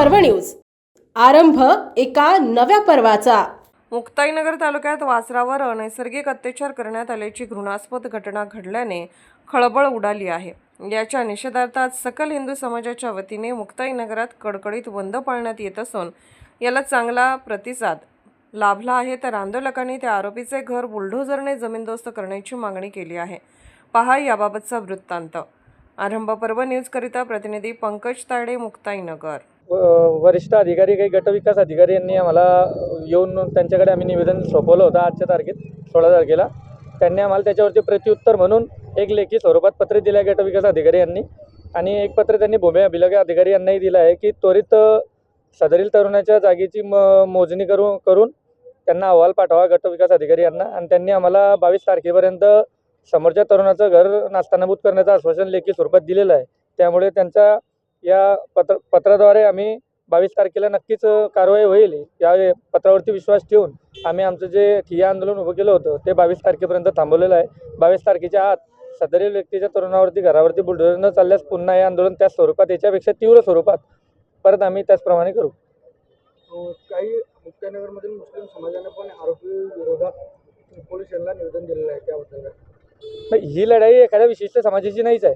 पर्व न्यूज. आरंभ एका नव्या पर्वाचा. मुक्ताईनगर तालुक्यात वासरावर अनैसर्गिक अत्याचार करण्यात आल्याची घृणास्पद घटना घडल्याने खळबळ उडाली आहे. याच्या निषेधार्थात सकल हिंदू समाजाच्या वतीने मुक्ताईनगरात कडकडीत बंद पाळण्यात येत असून याला चांगला प्रतिसाद लाभला आहे तर आंदोलकांनी त्या आरोपीचे घर बुलडोझरने जमीनदोस्त करण्याची मागणी केली आहे. पहा याबाबतचा वृत्तांत. आरंभ पर्व न्यूजकरिता प्रतिनिधी पंकज ताडे मुक्ताईनगर. वरिष्ठ अधिकारी काही गटविकास अधिकारी यांनी आम्हाला येऊन त्यांच्याकडे आम्ही निवेदन सोपवलं होतं आजच्या तारखेत सोळा तारखेला. त्यांनी आम्हाला त्याच्यावरती प्रत्युत्तर म्हणून एक लेखी स्वरूपात पत्र दिलं आहे गटविकास अधिकारी यांनी आणि एक पत्र त्यांनी भूमी अभिलेख अधिकारी यांनाही दिलं आहे की त्वरित सदरील तरुणाच्या जागेची म मोजणी करू करून त्यांना अहवाल पाठवा गटविकास अधिकारी यांना आणि त्यांनी आम्हाला बावीस तारखेपर्यंत समोरच्या तरुणाचं घर नास्तानाभूत करण्याचं आश्वासन लेखी स्वरूपात दिलेलं आहे. त्यामुळे त्यांच्या या पत्र पत्राद्वारे आम्ही बावीस तारखेला नक्कीच कारवाई होईल. या पत्रावरती विश्वास ठेवून आम्ही आमचं जे ठिय्या आंदोलन उभं केलं होतं ते बावीस तारखेपर्यंत थांबवलेलं आहे. बावीस तारखेच्या आत सदरील व्यक्तीच्या तरुणावरती घरावरती बुलडोझर न चालल्यास पुन्हा हे आंदोलन त्याच स्वरूपात याच्यापेक्षा तीव्र स्वरूपात परत आम्ही त्याचप्रमाणे करू. काही मुक्ताईनगरमधील मुस्लिम समाजाने पण आरोपी विरोधात पोलीस यांना निवेदन दिलेलं आहे त्याबद्दल ही लढाई एखाद्या विशिष्ट समाजाची नाहीच आहे.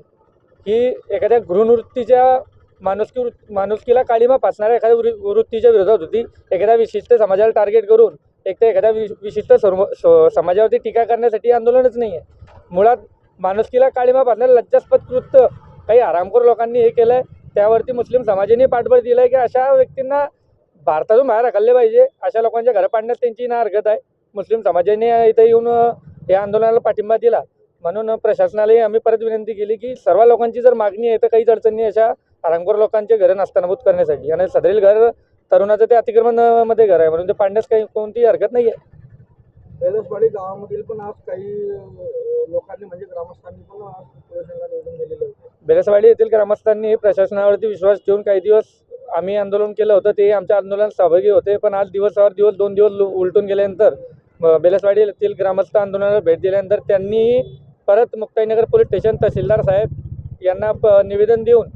ही एखाद्या गृहवृत्तीच्या माणुसकी वृ माणुसकीला काळीमा पाचणाऱ्या एखाद्या वृ- वृत्तीच्या विरोधात होती. एखाद्या विशिष्ट समाजाला टार्गेट करून एक तर एखाद्या वि- विशिष्ट सर्व स- समाजावरती टीका करण्यासाठी आंदोलनच नाही आहे मुळात माणुसकीला काळीमा फासणारं लज्जास्पद कृत्य काही आरामखोर लोकांनी हे केलं आहे त्यावरती मुस्लिम समाजाने पाठबळ दिलं आहे की अशा व्यक्तींना भारतातून बाहेर हकलले पाहिजे. अशा लोकांच्या घरं पाडण्यात त्यांची ना हरकत आहे. मुस्लिम समाजाने इथं येऊन या आंदोलनाला पाठिंबा दिला. म्हणून प्रशासनालाही आम्ही परत विनंती केली की सर्व लोकांची जर मागणी आहे तर काहीच अडचणी अशा आरामखोर लोकांचे घरं नास्तानाबूत करण्यासाठी. आणि सदरील घर तरुणाचं ते अतिक्रमणमध्ये घर आहे. म्हणून ते पाडण्यास काही कोणतीही हरकत नाही आहे. कैलासवाडी गावामधील पण आज काही लोकांनी म्हणजे ग्रामस्थांनी पण आज निवेदन दिलेले होते. बेलसवाडी येथील ग्रामस्थांनी प्रशासनावरती विश्वास ठेवून काही दिवस आम्ही आंदोलन केलं होतं. ते आमच्या आंदोलनात सहभागी होते. पण आज दिवसावर दिवस दोन दिवस उलटून गेल्यानंतर बेलसवाडी येथील ग्रामस्थ आंदोलनाला भेट दिल्यानंतर त्यांनी परत मुक्ताईनगर पोलीस स्टेशन तहसीलदार साहेब यांना प निवेदन देऊन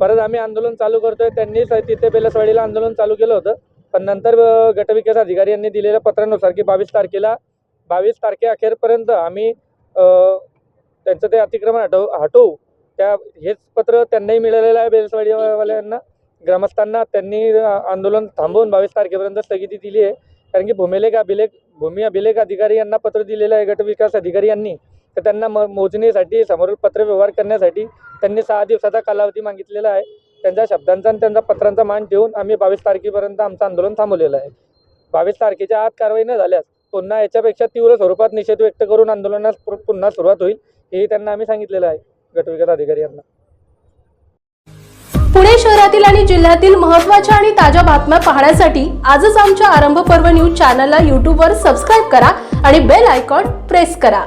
परत आम्ही आंदोलन चालू करतोय. त्यांनी स- तिथे बेलसवाडीला आंदोलन चालू केलं होतं. पण नंतर गटविकास अधिकारी यांनी दिलेल्या पत्रानुसार की बावीस तारखेला बावीस तारखेअखेरपर्यंत आम्ही त्यांचं ते अतिक्रमण हटव हटवू. त्या हेच पत्र त्यांनाही मिळालेलं आहे बेलसवाडीवाल्यांना. ग्रामस्थांना त्यांनी आंदोलन थांबवून बावीस तारखेपर्यंत स्थगिती दिली आहे. कारण की भूमिलेख अभिलेख भूमी अभिलेख अधिकारी यांना पत्र दिलेलं आहे. गटविकास अधिकारी यांनी. तर त्यांना म मोजणीसाठी समोरील पत्र व्यवहार करण्यासाठी त्यांनी सहा दिवसाचा कालावधी मागितलेला आहे. त्यांच्या शब्दांचा आणि त्यांच्या पत्रांचा मान ठेवून आम्ही बावीस तारखेपर्यंत आमचं आंदोलन थांबवलेलं आहे. बावीस तारखेच्या आत कारवाई न झाल्यास पुन्हा याच्यापेक्षा तीव्र स्वरूपात निषेध व्यक्त करून आंदोलनास पुन्हा सुरुवात होईल हेही त्यांना आम्ही सांगितलेलं आहे. गटविकास अधिकारी यांना. पुणे शहरातील आणि जिल्ह्यातील महत्त्वाच्या आणि ताज्या बातम्या पाहण्यासाठी आजच आमच्या आरंभ पर्व न्यूज चॅनलला यूट्यूबवर सबस्क्राईब करा आणि बेल आयकॉन प्रेस करा.